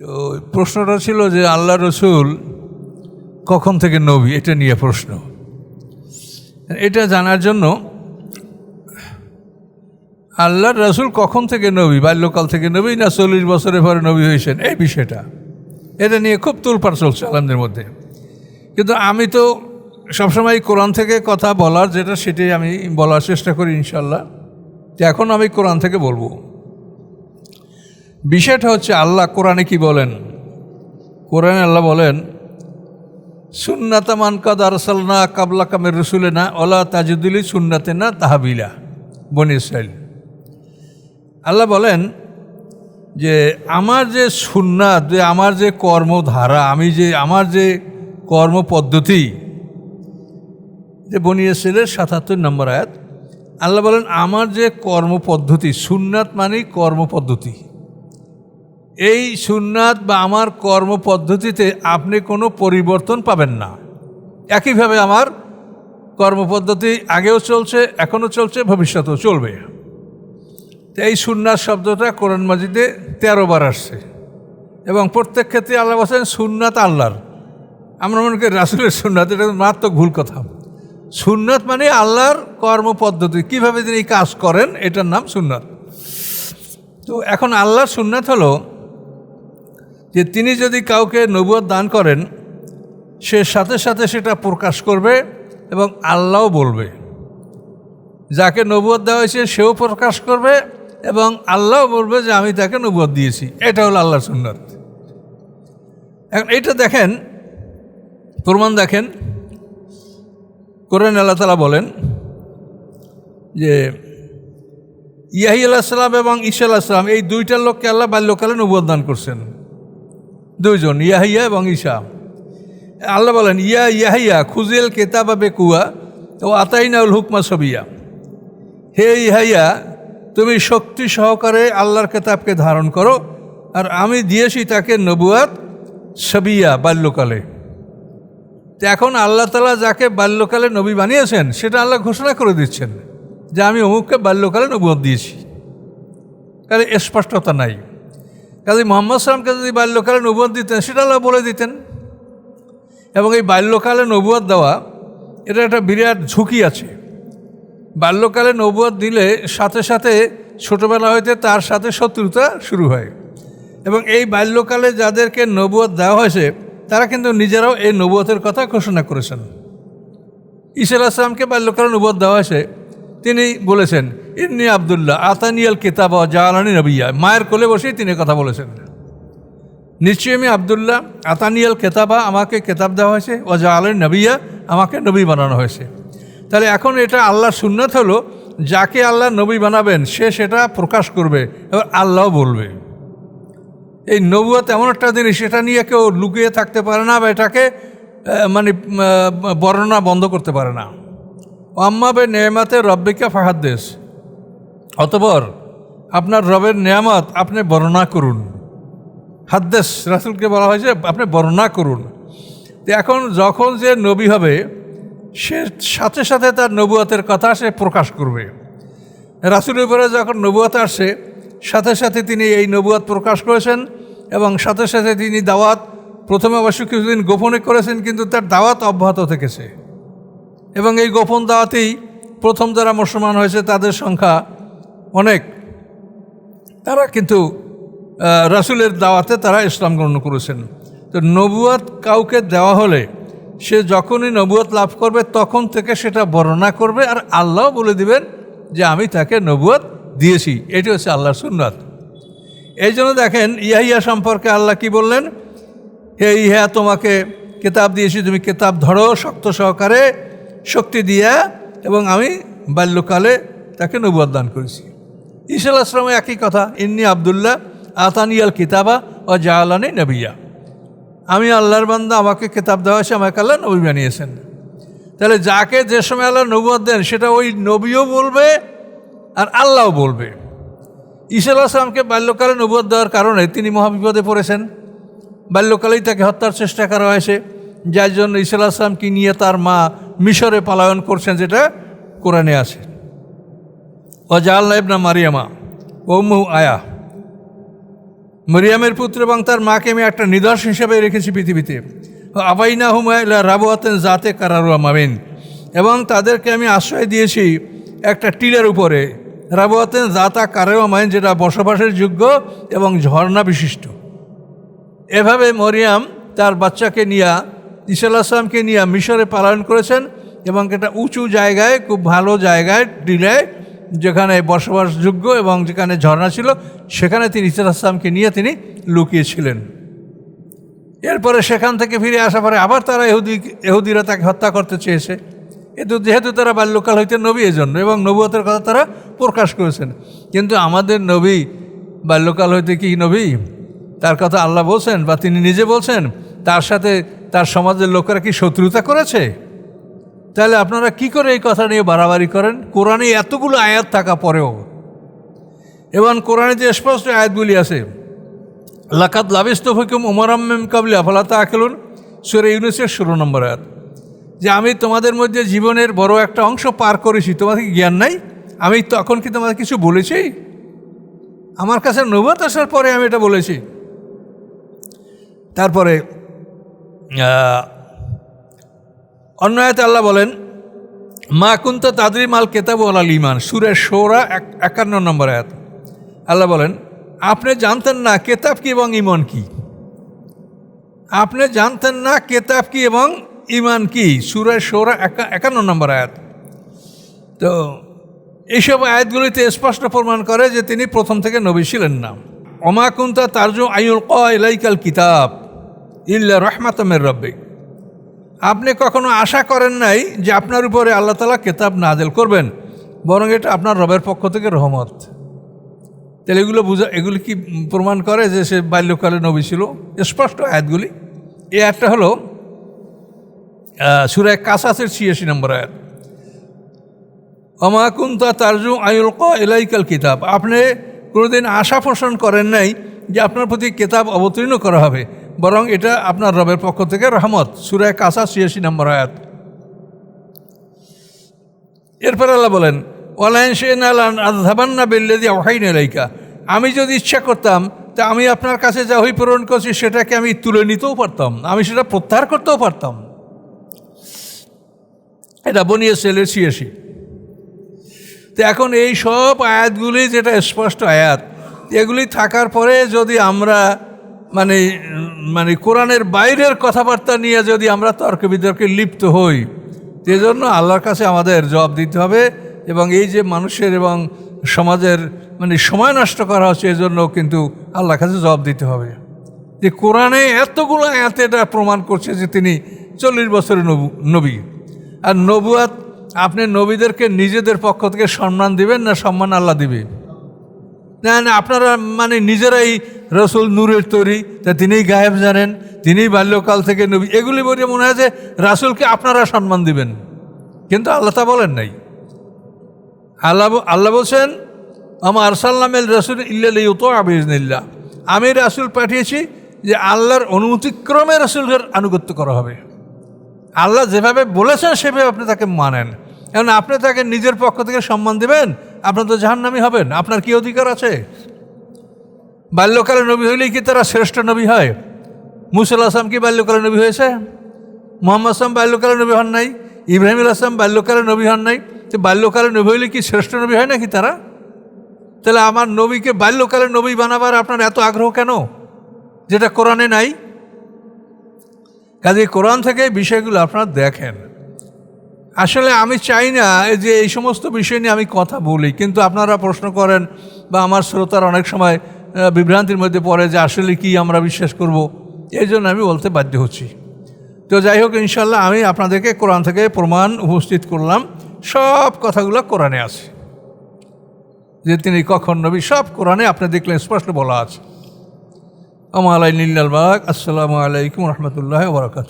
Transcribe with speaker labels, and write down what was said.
Speaker 1: তো প্রশ্নটা ছিল যে আল্লাহ রসুল কখন থেকে নবী? এটা নিয়ে প্রশ্ন। এটা জানার জন্য আল্লাহ রসুল কখন থেকে নবী? বাল্যকাল থেকে নবী না চল্লিশ বছরের পরে নবী হয়েছেন? এই বিষয়টা। এটা নিয়ে খুব তুলপার চলছে আলমদের মধ্যে। কিন্তু আমি তো সবসময় কোরআন থেকে কথা বলার যেটা সেটাই আমি বলার চেষ্টা করি ইনশাল্লাহ তো এখন আমি কোরআন থেকে বলব। বিষয়টা হচ্ছে আল্লাহ কোরআনে কি বলেন? কোরআনে আল্লাহ বলেন সুন্নাতামান আরসালনা কাবলা কামের রসুলে না ওলা তাজুদ্দিলি সুন্নাতে না তাহাবিলা বনি ইসরাইল। আল্লাহ বলেন যে, আমার যে সুন্নাত, যে আমার যে কর্মধারা, আমি যে, আমার যে কর্মপদ্ধতি যে বনি ইসরাইলের সাতাত্তর নম্বর আয়াত, আল্লাহ বলেন, আমার যে কর্মপদ্ধতি, সুন্নাত মানেই কর্মপদ্ধতি এই সুন্নাত বা আমার কর্মপদ্ধতিতে আপনি কোনো পরিবর্তন পাবেন না। একইভাবে আমার কর্মপদ্ধতি আগেও চলছে, এখনও চলছে, ভবিষ্যতেও চলবে। তো এই সুন্নাত শব্দটা কোরআন মাজিদে তেরো বার আসছে। এবং প্রত্যেক ক্ষেত্রে আল্লাহ বলছেন, সুন্নাত আল্লাহর। আমরা মনে করি রাসুলের সুন্নাত, এটা মারাত্মক ভুল কথা। সুন্নাত মানে আল্লাহর কর্মপদ্ধতি। কীভাবে তিনি কাজ করেন, এটার নাম সুন্নাত। তো এখন আল্লাহর সুন্নাত হলো যে তিনি যদি কাউকে নবুয়ত দান করেন, সে সাথে সাথে সেটা প্রকাশ করবে এবং আল্লাহও বলবে। যাকে নবুয়ত দেওয়া হয়েছে, সেও প্রকাশ করবে এবং আল্লাহও বলবে যে আমি তাকে নবুয়ত দিয়েছি। এটা হলো আল্লাহ সুন্নত। এখন এইটা দেখেন, প্রমাণ দেখেন। কোরআন আল্লাহ তালা বলেন যে ইয়াহি আলাহিসাল্লাম এবং ঈশা আলাহিসাল্লাম এই দুইটা লোককে আল্লাহ বাল্যকালে নবুয়ত দান করছেন। দুইজন, ইয়াহিয়া এবং ঈশা। আল্লাহ বলেন, ইয়া ইয়াহিয়া খুজেল কেতাবা বেকুয়া ও আতাইনাউল হুকমা সবিয়া। হে ইহাইয়া তুমি শক্তি সহকারে আল্লাহর কেতাবকে ধারণ করো, আর আমি দিয়েছি তাকে নবুয়াত সবিয়া বাল্যকালে। তো এখন আল্লাহ তালা যাকে বাল্যকালে নবী বানিয়েছেন, সেটা আল্লাহ ঘোষণা করে দিচ্ছেন যে আমি অমুককে বাল্যকালে নবুয়াত দিয়েছি। কাজে স্পষ্টতা নাই। কাজে মোহাম্মদ সালামকে যদি বাল্যকালে নবুয়াত দিতেন, সেটা আল্লাহ বলে দিতেন। এবং এই বাল্যকালে নবুয়াত দেওয়া, এটা একটা বিরাট ঝুঁকি আছে। বাল্যকালে নবুয়াত দিলে সাথে সাথে ছোটোবেলা হইতে তার সাথে শত্রুতা শুরু হয়। এবং এই বাল্যকালে যাদেরকে নবুয়াত দেওয়া হয়েছে, তারা কিন্তু নিজেরাও এই নবুয়তের কথা ঘোষণা করেছেন। ঈশা আসলামকে বাল্যকালে নবুয়াত দেওয়া হয়েছে, তিনি বলেছেন ইন্নি আবদুল্লাহ আতানিয়াল কেতাব জাহালানি নবিয়া। মায়ের কোলে বসেই তিনি কথা বলেছেন। নিশ্চয়ই আমি আবদুল্লাহ, আতানিয়াল কেতাবা আমাকে কেতাব দেওয়া হয়েছে ও জাহালানি নবিয়া আমাকে নবী বানানো হয়েছে। তাহলে এখন এটা আল্লাহর সুন্নত হলো, যাকে আল্লাহ নবী বানাবেন, সে সেটা প্রকাশ করবে, এবার আল্লাহ বলবে। এই নবুয়াত এমন একটা জিনিস, সেটা নিয়ে কেউ লুকিয়ে থাকতে পারে না বা এটাকে মানে বর্ণনা বন্ধ করতে পারে না। আম্মাবে নেয়ামাতে রব্বিকা ফাহাদ্দেশ অতপর আপনার রবের নেয়ামত আপনি বর্ণনা করুন। হাদ্দেশ রাসুলকে বলা হয়েছে, আপনি বর্ণনা করুন। তো এখন যখন যে নবী হবে, সে সাথে সাথে তার নবুয়াতের কথা সে প্রকাশ করবে। রাসুলের উপরে যখন নবুয়াত আসছে সাথে সাথে তিনি এই নবুয়াত প্রকাশ করেছেন এবং সাথে সাথে তিনি দাওয়াত, প্রথমে অবশ্য কিছুদিন গোপনে করেছেন, কিন্তু তার দাওয়াত অব্যাহত থেকেছে। এবং এই গোপন দাওয়াতেই প্রথম যারা মুসলমান হয়েছে, তাদের সংখ্যা অনেক। তারা কিন্তু রাসুলের দাওয়াতে তারা ইসলাম গ্রহণ করেছেন। তো নবুয়াত কাউকে দেওয়া হলে সে যখনই নবুয়াত লাভ করবে, তখন থেকে সেটা বর্ণনা করবে আর আল্লাহ বলে দিবেন যে, আমি তাকে নবুয়াত দিয়েছি। এটি হচ্ছে আল্লাহর সুন্নাত। এই জন্য দেখেন ইয়া সম্পর্কে আল্লাহ কি বললেন? হে ইহা, তোমাকে কেতাব দিয়েছি, তুমি কেতাব ধরো শক্ত সহকারে, শক্তি দিয়া, এবং আমি বাল্যকালে তাকে নবুয়াত দান করেছি। ঈশাল আসলামে একই কথা, ইন্নি আবদুল্লাহ আতানিয়াল কিতাবা ও জাহালানি নবিয়া। আমি আল্লাহর বান্দা, আমাকে কিতাব দেওয়া হয়েছে, আমাকে আল্লাহ নবী বানিয়েছেন। তাহলে যাকে যে সময় আল্লাহ নবুয়াদ দেন, সেটা ওই নবীও বলবে আর আল্লাহও বলবে। ঈশাল আসলামকে বাল্যকালে নবুয়াদ দেওয়ার কারণে তিনি মহাবিপদে পড়েছেন। বাল্যকালেই তাকে হত্যার চেষ্টা করা হয়েছে, যার জন্য ঈশাল আসলামকে নিয়ে তার মা মিশরে পালায়ন করছেন, যেটা কোরআনে আছে। ও জাল্লা ইবনা মারিয়ামা ওমু আয়া মরিয়ামের পুত্র এবং তার মাকে আমি একটা নিদর্শন হিসেবে রেখেছি পৃথিবীতে। আবাইনা হুমায়লা রাবুয়াতেন জাতে কারারুয়া মামিন এবং তাদেরকে আমি আশ্রয় দিয়েছি একটা টিলের উপরে। রাবুয়াতেন জাতা কারারুয়া মামিন যেটা বসবাসের যোগ্য এবং ঝর্ণা বিশিষ্ট। এভাবে মরিয়াম তার বাচ্চাকে নিয়ে আসলামকে নিয়ে মিশরে পালন করেছেন এবং এটা উঁচু জায়গায়, খুব ভালো জায়গায়, টিলে যেখানে বসবাসযোগ্য এবং যেখানে ঝর্ণা ছিল, সেখানে তিনি ঈসা আসলামকে নিয়ে তিনি লুকিয়েছিলেন। এরপরে সেখান থেকে ফিরে আসার পরে আবার তারা এহুদি এহুদিরা তাকে হত্যা করতে চেয়েছে। কিন্তু যেহেতু তারা বাল্যকাল হইতে নবী এজন্য এবং নবুয়তের কথা তারা প্রকাশ করেছেন। কিন্তু আমাদের নবী, বাল্যকাল হইতে কি নবী? তার কথা আল্লাহ বলছেন বা তিনি নিজে বলছেন? তার সাথে তার সমাজের লোকেরা কি শত্রুতা করেছে? তাহলে আপনারা কি করে এই কথা নিয়ে বাড়াবাড়ি করেন? কোরআনে এতগুলো আয়াত থাকা পরেও। এবং কোরআনে যে স্পষ্ট আয়াতগুলি আছে লাকাত লাবিস্ত হুকুম উমরাম্মেম কাবলি আফলাতা আখেলুন সুরে ইউনুসের ষোলো নম্বর আয়াত। যে আমি তোমাদের মধ্যে জীবনের বড় একটা অংশ পার করেছি, তোমাদের জ্ঞান নাই? আমি তখন কি তোমাদের কিছু বলেছি? আমার কাছে নবত আসার পরে আমি এটা বলেছি। তারপরে অন্য আয়াতে আল্লাহ বলেন, মা কুন্ত তাদরি মাল কেতাব আল ইমান সুরের সোরা একান্ন নম্বর আয়াত। আল্লাহ বলেন, আপনি জানতেন না কেতাব কি এবং ইমান কি? আপনি জানতেন না কেতাব কি এবং ইমান কি? সুরের সোরা একান্ন নম্বর আয়াত। তো এইসব আয়াতগুলিতে স্পষ্ট প্রমাণ করে যে তিনি প্রথম থেকে নবী ছিলেন না। অমা কুন্তা তার্জু আইউল কিতাব ইল্লা রহমাতমের রব্বিক। আপনি কখনো আশা করেন নাই যে আপনার উপরে আল্লাহ তালা কেতাব নাজেল করবেন? বরং এটা আপনার রবের পক্ষ থেকে রহমত। তাহলে এগুলো বুঝা এগুলি কি প্রমাণ করে যে সে বাল্যকালে নবী ছিল? স্পষ্ট আয়াতগুলি। এই আয়াতটা হলো সুরায় কাসাসের ছিয়াশি নম্বর আয়াত। অমাকুন্তা তারজু আয়ুল ক এলাইকাল কিতাব। আপনি কোনোদিন আশা পোষণ করেন নাই যে আপনার প্রতি কেতাব অবতীর্ণ করা হবে। বরং এটা আপনার রবের পক্ষ থেকে রহমত। সুরায় কাসা ছিয়াশি নম্বর আয়াত। এরপর আল্লাহ বলেন ওলাইন শেন আমি যদি ইচ্ছা করতাম, তা আমি আপনার কাছে যা হই প্রেরণ করছি, সেটাকে আমি তুলে নিতেও পারতাম। আমি সেটা প্রত্যাহার করতেও পারতাম। এটা বনিয়ে সেলের ছিয়াশি। তো এখন এই সব আয়াতগুলি যেটা স্পষ্ট আয়াত, এগুলি থাকার পরে যদি আমরা মানে মানে কোরআনের বাইরের কথাবার্তা নিয়ে যদি আমরা তর্ক বিতর্কে লিপ্ত হই, সেজন্য আল্লাহর কাছে আমাদের জবাব দিতে হবে এবং এই যে মানুষের এবং সমাজের মানে সময় নষ্ট করা হচ্ছে, এজন্য কিন্তু আল্লাহর কাছে জবাব দিতে হবে। যে কোরআনে এতগুলো এত এটা প্রমাণ করছে যে তিনি চল্লিশ বছরের নবী। আর নবুয়াত, আপনি নবীদেরকে নিজেদের পক্ষ থেকে সম্মান দিবেন না সম্মান আল্লাহ দিবে? না না, আপনারা মানে নিজেরাই রসুল নূরের তৈরি, তা তিনিই গায়েব জানেন, তিনিই বাল্যকাল থেকে নবী, এগুলি বলে মনে হয় যে রাসুলকে আপনারা সম্মান দিবেন। কিন্তু আল্লাহ তা বলেন নাই। আল্লাহ আল্লাহ বলছেন আমার আরসাল্লামের রসুল ইল্লা আবিজনিল্লা আমি রাসুল পাঠিয়েছি যে আল্লাহর অনুমতিক্রমে রসুলের আনুগত্য করা হবে। আল্লাহ যেভাবে বলেছেন, সেভাবে আপনি তাকে মানেন। এখন আপনি তাকে নিজের পক্ষ থেকে সম্মান দেবেন? আপনার তো জাহান্নামি হবেন, আপনার কি অধিকার আছে? বাল্যকালে নবী হইলেই কি তারা শ্রেষ্ঠ নবী হয়? মুসুল আসলাম কি বাল্যকালে নবী হয়েছে? মোহাম্মদ আসলাম বাল্যকালে নবী হন নাই? ইব্রাহিম আসলাম বাল্যকালে নবী হন নাই? তো বাল্যকালে নবী হইলে কি শ্রেষ্ঠ নবী হয় নাকি তারা? তাহলে আমার নবীকে বাল্যকালে নবী বানাবার আপনার এত আগ্রহ কেন? যেটা কোরআনে নাই। কাজে কোরআন থেকে বিষয়গুলো আপনারা দেখেন। আসলে আমি চাই না যে এই সমস্ত বিষয় নিয়ে আমি কথা বলি, কিন্তু আপনারা প্রশ্ন করেন বা আমার শ্রোতার অনেক সময় বিভ্রান্তির মধ্যে পড়ে যে আসলে কি আমরা বিশ্বাস করব, এই জন্য আমি বলতে বাধ্য হচ্ছি। তো যাই হোক ইনশাল্লাহ আমি আপনাদেরকে কোরআন থেকে প্রমাণ উপস্থিত করলাম, সব কথাগুলো কোরআনে আছে। যে তিনি কখন নবী, সব কোরআনে আপনি দেখলেন স্পষ্ট বলা আছে। আমার আলাই নীলাল বাগ আসসালামু আলাইকুম রহমতুল্লাহ বরকাত